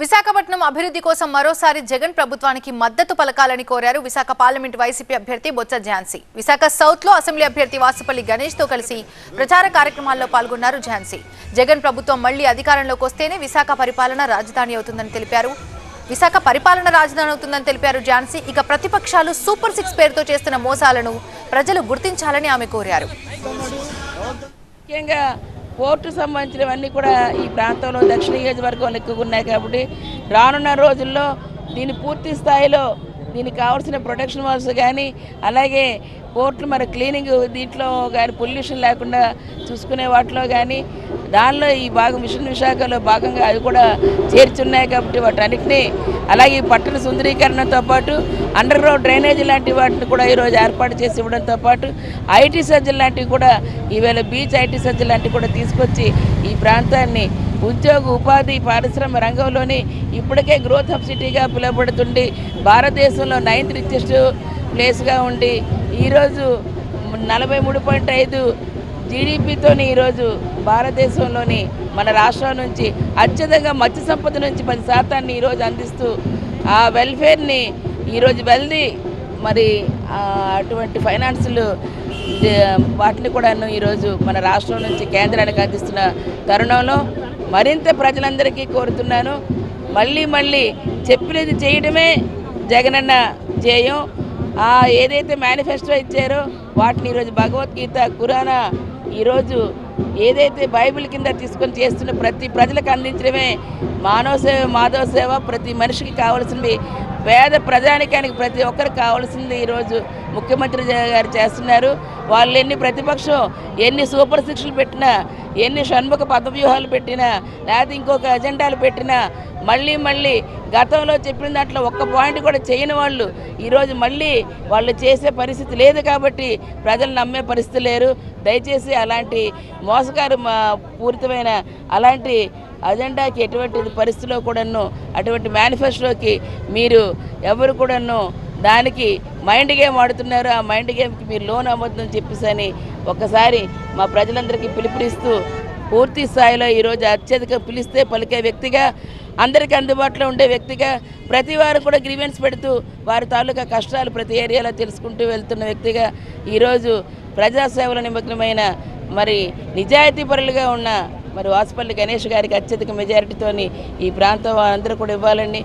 విశాఖపట్నం అభివృద్ధి కోసం మరోసారి జగన్ ప్రభుత్వానికి మద్దతు పలకాలని కోరారు విశాఖ పార్లమెంట్ వైసీపీ అభ్యర్థి బొత్స ఝాన్సీ. విశాఖ సౌత్లో అసెంబ్లీ అభ్యర్థి వాసుపల్లి గణేష్తో కలిసి ప్రచార కార్యక్రమాల్లో పాల్గొన్నారు ఝాన్సీ. జగన్ ప్రభుత్వం మళ్ళీ అధికారంలోకి వస్తేనే విశాఖ పరిపాలన రాజధాని అవుతుందని తెలిపారు. విశాఖ పరిపాలన రాజధాని అవుతుందని తెలిపారు ఝాన్సీ. ఇక ప్రతిపక్షాలు సూపర్ సిక్స్ పేరుతో చేస్తున్న మోసాలను ప్రజలు గుర్తించాలని ఆమె కోరారు. ముఖ్యంగా పోర్టు సంబంధించినవన్నీ కూడా ఈ ప్రాంతంలో దక్షిణ నియోజకవర్గంలో ఎక్కువగా ఉన్నాయి కాబట్టి రానున్న రోజుల్లో దీని పూర్తి స్థాయిలో దీనికి కావాల్సిన ప్రొటెక్షన్ వాల్స్ కానీ అలాగే పోర్ట్లు మరి క్లీనింగ్ దీంట్లో కానీ పొల్యూషన్ లేకుండా చూసుకునే వాటిలో కానీ దానిలో ఈ భాగం మిషన్ విశాఖలో భాగంగా అవి కూడా చేర్చున్నాయి కాబట్టి వాటన్నిటినీ అలాగే పట్టణ సుందరీకరణతో పాటు అండర్ గ్రౌండ్ డ్రైనేజీ లాంటి వాటిని కూడా ఈరోజు ఏర్పాటు చేసి ఇవ్వడంతో పాటు ఐటీ సజ్జలు లాంటివి కూడా ఈవేళ బీచ్ ఐటీ సజ్జలు లాంటివి కూడా తీసుకొచ్చి ఈ ప్రాంతాన్ని ఉద్యోగ ఉపాధి పారిశ్రమ రంగంలోని ఇప్పటికే గ్రోత్ హబ్ సిటీగా పిలువబడుతుండి భారతదేశంలో నైన్త్ రిచెస్ట్ ప్లేస్గా ఉండి ఈరోజు నలభై మూడు పాయింట్ ఐదు జీడిపితో ఈరోజు భారతదేశంలోని మన రాష్ట్రం నుంచి అత్యధికంగా మత్స్య సంపద నుంచి పది శాతాన్ని ఈరోజు అందిస్తూ ఆ వెల్ఫేర్ని ఈరోజు వెల్ది మరి అటువంటి ఫైనాన్సులు వాటిని కూడాను ఈరోజు మన రాష్ట్రం నుంచి కేంద్రానికి అందిస్తున్న తరుణంలో మరింత ప్రజలందరికీ కోరుతున్నాను. మళ్ళీ మళ్ళీ చెప్పినది చేయడమే జగనన్న జయం ఏదైతే మేనిఫెస్టో ఇచ్చారో వాటిని ఈరోజు భగవద్గీత కురానా ఈరోజు ఏదైతే బైబిల్ కింద తీసుకొని చేస్తున్న ప్రతి ప్రజలకు అందించడమే మానవ సేవ మాధవ సేవ ప్రతి మనిషికి కావాల్సింది పేద ప్రజానికానికి ప్రతి ఒక్కరికి కావాల్సింది ఈరోజు ముఖ్యమంత్రి గారు చేస్తున్నారు. వాళ్ళు ఎన్ని ప్రతిపక్షం ఎన్ని సూపర్ శిక్షలు పెట్టినా ఎన్ని షణ్ముఖ పదవ్యూహాలు పెట్టినా లేకపోతే ఇంకొక ఎజెండాలు పెట్టినా మళ్ళీ మళ్ళీ గతంలో చెప్పిన దాంట్లో ఒక్క పాయింట్ కూడా చేయని వాళ్ళు ఈరోజు మళ్ళీ వాళ్ళు చేసే పరిస్థితి లేదు కాబట్టి ప్రజలు నమ్మే పరిస్థితి లేరు. దయచేసి అలాంటి మోసగారు పూరితమైన అలాంటి అజెండాకి ఎటువంటి పరిస్థితిలో కూడాను అటువంటి మేనిఫెస్టోకి మీరు ఎవరు కూడాను దానికి మైండ్ గేమ్ ఆడుతున్నారు ఆ మైండ్ గేమ్కి మీరు లోన్ అవ్వద్దని చెప్పేసి అని ఒకసారి మా ప్రజలందరికీ పిలుపునిస్తూ పూర్తి స్థాయిలో ఈరోజు అత్యధిక పిలిస్తే పలికే వ్యక్తిగా అందరికీ అందుబాటులో ఉండే వ్యక్తిగా ప్రతి వారు కూడా గ్రీవెన్స్ పెడుతూ వారి తాలూకా కష్టాలు ప్రతి ఏరియాలో తెలుసుకుంటూ వెళ్తున్న వ్యక్తిగా ఈరోజు ప్రజాసేవల నిమగ్నమైన మరి నిజాయితీ పరులుగా ఉన్న మరి వాసుపల్లి గణేష్ గారికి అత్యధిక మెజారిటీతోని ఈ ప్రాంతం అందరూ కూడా ఇవ్వాలని